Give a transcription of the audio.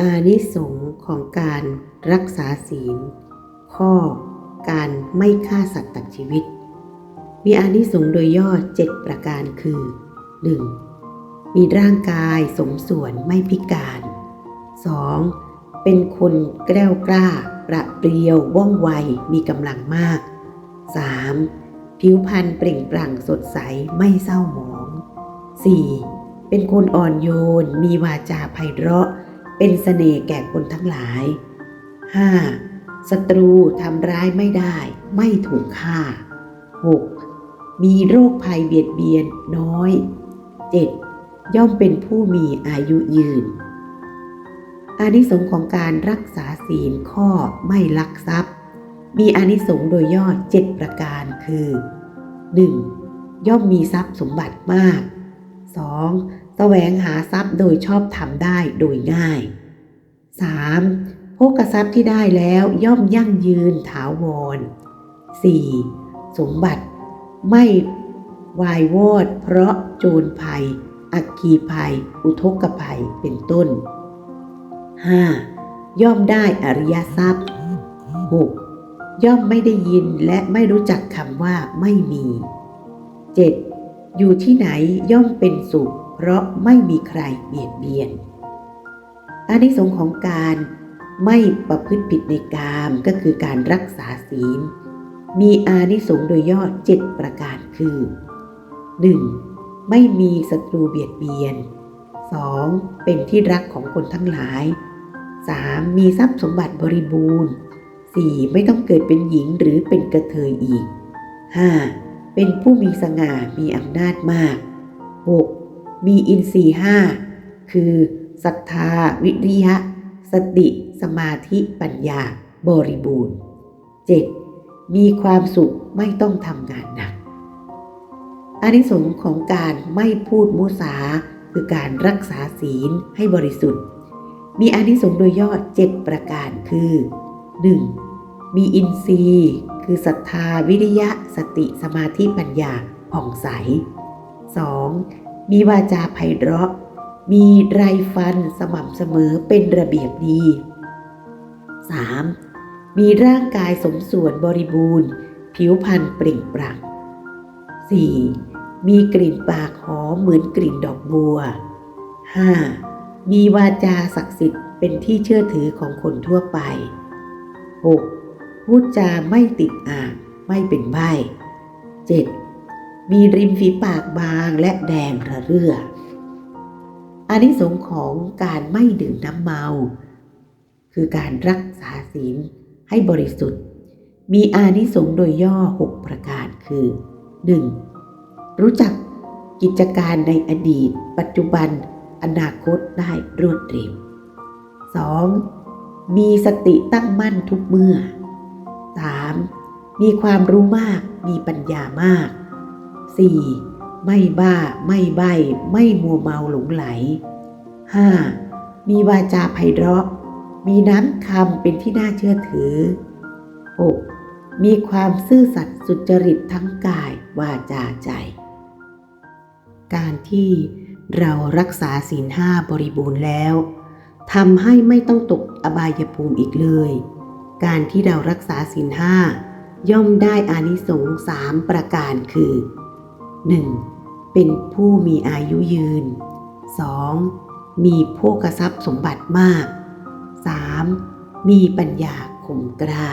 อานิสงส์ของการรักษาศีล ข้อการไม่ฆ่าสัตว์ตัดชีวิต มีอานิสงส์โดยย่อเจ็ดประการคือ 1. มีร่างกายสมส่วนไม่พิการ 2. เป็นคนแกล้วกล้า ประเปรียวว่องไวมีกำลังมาก 3. ผิวพรรณเปล่งปลั่งสดใสไม่เศร้าหมอง 4. เป็นคนอ่อนโยน มีวาจาไพเราะ เป็นเสน่ห์แก่คนทั้งหลาย 5. ศัตรูทำร้ายไม่ได้ไม่ถูกฆ่า 6. มีโรคภัยเบียดเบียนน้อย 7. ย่อมเป็นผู้มีอายุยืน อานิสงส์ของการรักษาศีลข้อไม่ลักทรัพย์ มีอานิสงส์โดยย่อเจ็ดประการคือ 1. ย่อมมีทรัพย์สมบัติมาก 2. แสวงหาทรัพย์โดยชอบทำได้โดยง่าย 3. โภกทรัพย์ที่ได้แล้วย่อมยั่งยืนถาวร 4. สมบัติไม่วายวอด เพราะโจรภัย อัคคีภัย อุทกภัยเป็นต้น 5. ย่อมได้อริยทรัพย์ 6. ย่อมไม่ได้ยินและไม่รู้จักคำว่าไม่มี 7. อยู่ที่ไหนย่อมเป็นสุข เพราะไม่มีใครเบียดเบียนอานิสงส์ของการไม่ประพฤติผิดในกามก็คือการรักษาศีล มีอานิสงส์โดยย่อเจ็ดประการคือ 1. ไม่มีศัตรูเบียดเบียน 2. เป็นที่รักของคนทั้งหลาย 3. มีทรัพย์สมบัติบริบูรณ์ 4. ไม่ต้องเกิดเป็นหญิงหรือเป็นกระเทยอีก 5. เป็นผู้มีสง่ามีอำนาจมาก 6. มีอินทรีห้าคือศรัทธา วิริยะ สติ สมาธิปัญญา บริบูรณ์ 7. มีความสุขไม่ต้องทำงานหนักอานิสงส์ของการไม่พูดมุสา คือการรักษาศีลให้บริสุทธิ์ มีอานิสงส์โดยย่อเจ็ดประการคือ 1. มีอินทรีย์ คือศรัทธาวิริยะ สติสมาธิปัญญาผ่องใส 2. มีวาจาไพเราะ มีไรฟันสม่ำเสมอเป็นระเบียบดี 3. มีร่างกายสมส่วนบริบูรณ์ ผิวพรรณเปล่งปลั่ง 4. มีกลิ่นปากหอมเหมือนกลิ่นดอกบัว 5. มีวาจาศักดิ์สิทธิ์เป็นที่เชื่อถือของคนทั่วไป 6. พูดจาไม่ติดอ่างไม่เป็นใบ 7. มีริมฝีปากบางและแดงระเรื่ออานิสงส์ของการไม่ดื่มน้ำเมา คือการรักษาศีลให้บริสุทธิ์ มีอานิสงส์โดยย่อ 6 ประการคือ 1. รู้จักกิจการในอดีต ปัจจุบัน อนาคตได้รวดเร็ว 2. มีสติตั้งมั่นทุกเมื่อ 3. มีความรู้มาก มีปัญญามาก 4. ไม่บ้า ไม่ใบ้ไม่มัวเมาหลงไหล 5. มีวาจาไพเราะ มีน้ำคำเป็นที่น่าเชื่อถือ 6. มีความซื่อสัตย์สุจริตทั้งกายวาจาใจ การที่เรารักษาศีลห้าบริบูรณ์แล้วทำให้ไม่ต้องตกอบายภูมิอีกเลย การที่เรารักษาศีลห้าย่อมได้อานิสงส์สามประการคือ 1. เป็นผู้มีอายุยืน 2. มีโภกทรัพย์สมบัติมาก 3. มีปัญญาข่มกล้า